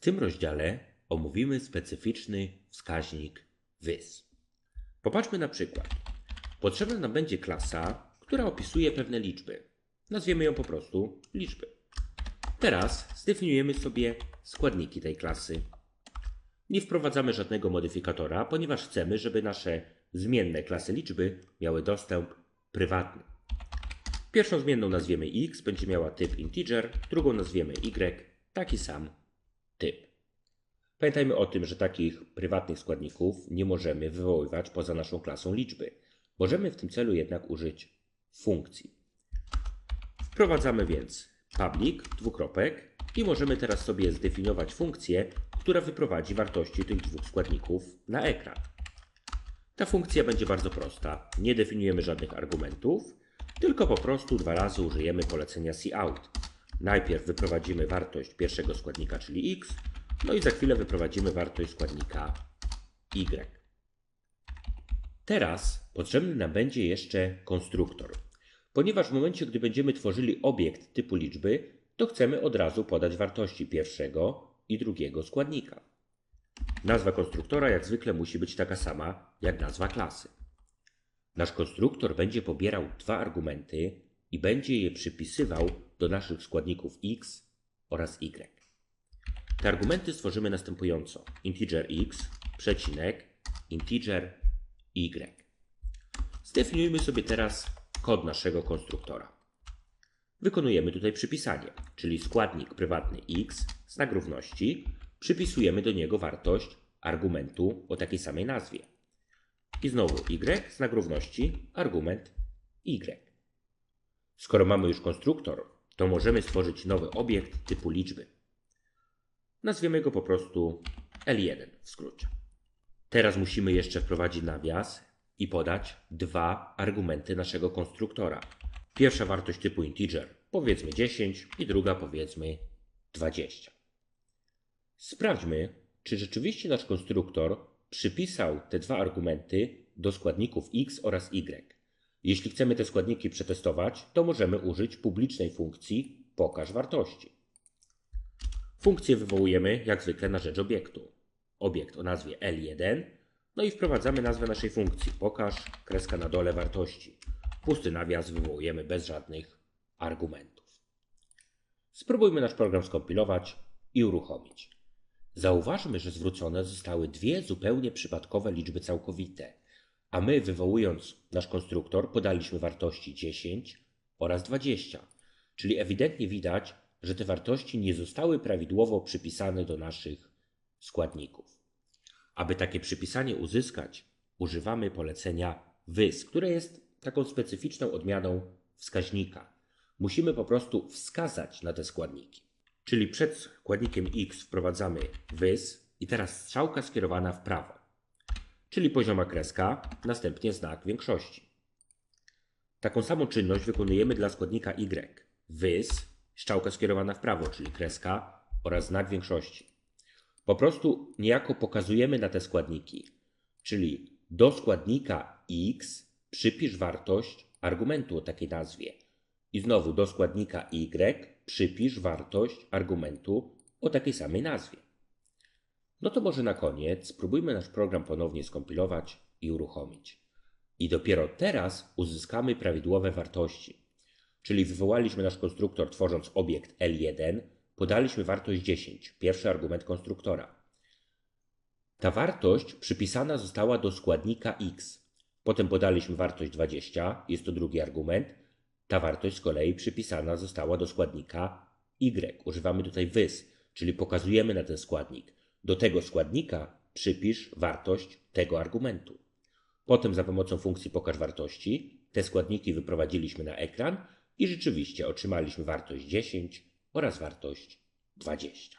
W tym rozdziale omówimy specyficzny wskaźnik WYS. Popatrzmy na przykład. Potrzebna nam będzie klasa, która opisuje pewne liczby. Nazwiemy ją po prostu liczby. Teraz zdefiniujemy sobie składniki tej klasy. Nie wprowadzamy żadnego modyfikatora, ponieważ chcemy, żeby nasze zmienne klasy liczby miały dostęp prywatny. Pierwszą zmienną nazwiemy x, będzie miała typ integer, drugą nazwiemy y, taki sam typ. Pamiętajmy o tym, że takich prywatnych składników nie możemy wywoływać poza naszą klasą liczby. Możemy w tym celu jednak użyć funkcji. Wprowadzamy więc public, dwukropek i możemy teraz sobie zdefiniować funkcję, która wyprowadzi wartości tych dwóch składników na ekran. Ta funkcja będzie bardzo prosta. Nie definiujemy żadnych argumentów, tylko po prostu dwa razy użyjemy polecenia cout. Najpierw wyprowadzimy wartość pierwszego składnika, czyli x, no i za chwilę wyprowadzimy wartość składnika y. Teraz potrzebny nam będzie jeszcze konstruktor. Ponieważ w momencie, gdy będziemy tworzyli obiekt typu liczby, to chcemy od razu podać wartości pierwszego i drugiego składnika. Nazwa konstruktora jak zwykle musi być taka sama jak nazwa klasy. Nasz konstruktor będzie pobierał dwa argumenty i będzie je przypisywał do naszych składników x oraz y. Te argumenty stworzymy następująco: integer x, przecinek, integer y. Zdefiniujmy sobie teraz kod naszego konstruktora. Wykonujemy tutaj przypisanie, czyli składnik prywatny x, znak równości, przypisujemy do niego wartość argumentu o takiej samej nazwie. I znowu y, znak równości, argument y. Skoro mamy już konstruktor, to możemy stworzyć nowy obiekt typu liczby. Nazwiemy go po prostu L1 w skrócie. Teraz musimy jeszcze wprowadzić nawias i podać dwa argumenty naszego konstruktora. Pierwsza wartość typu integer, powiedzmy 10 i druga powiedzmy 20. Sprawdźmy, czy rzeczywiście nasz konstruktor przypisał te dwa argumenty do składników x oraz y. Jeśli chcemy te składniki przetestować, to możemy użyć publicznej funkcji pokaż wartości. Funkcję wywołujemy jak zwykle na rzecz obiektu. Obiekt o nazwie L1, no i wprowadzamy nazwę naszej funkcji pokaż kreska na dole wartości. Pusty nawias wywołujemy bez żadnych argumentów. Spróbujmy nasz program skompilować i uruchomić. Zauważmy, że zwrócone zostały dwie zupełnie przypadkowe liczby całkowite, a my wywołując nasz konstruktor podaliśmy wartości 10 oraz 20, czyli ewidentnie widać, że te wartości nie zostały prawidłowo przypisane do naszych składników. Aby takie przypisanie uzyskać, używamy polecenia wys, które jest taką specyficzną odmianą wskaźnika. Musimy po prostu wskazać na te składniki. Czyli przed składnikiem x wprowadzamy wys i teraz strzałka skierowana w prawo. Czyli pozioma kreska, następnie znak większości. Taką samą czynność wykonujemy dla składnika y. Wys, strzałka skierowana w prawo, czyli kreska oraz znak większości. Po prostu niejako pokazujemy na te składniki, czyli do składnika x przypisz wartość argumentu o takiej nazwie. I znowu do składnika y przypisz wartość argumentu o takiej samej nazwie. No to może na koniec spróbujmy nasz program ponownie skompilować i uruchomić. I dopiero teraz uzyskamy prawidłowe wartości. Czyli wywołaliśmy nasz konstruktor tworząc obiekt L1, podaliśmy wartość 10, pierwszy argument konstruktora. Ta wartość przypisana została do składnika x. Potem podaliśmy wartość 20, jest to drugi argument. Ta wartość z kolei przypisana została do składnika y. Używamy tutaj wys, czyli pokazujemy na ten składnik. Do tego składnika przypisz wartość tego argumentu. Potem za pomocą funkcji pokaż wartości te składniki wyprowadziliśmy na ekran i rzeczywiście otrzymaliśmy wartość 10 oraz wartość 20.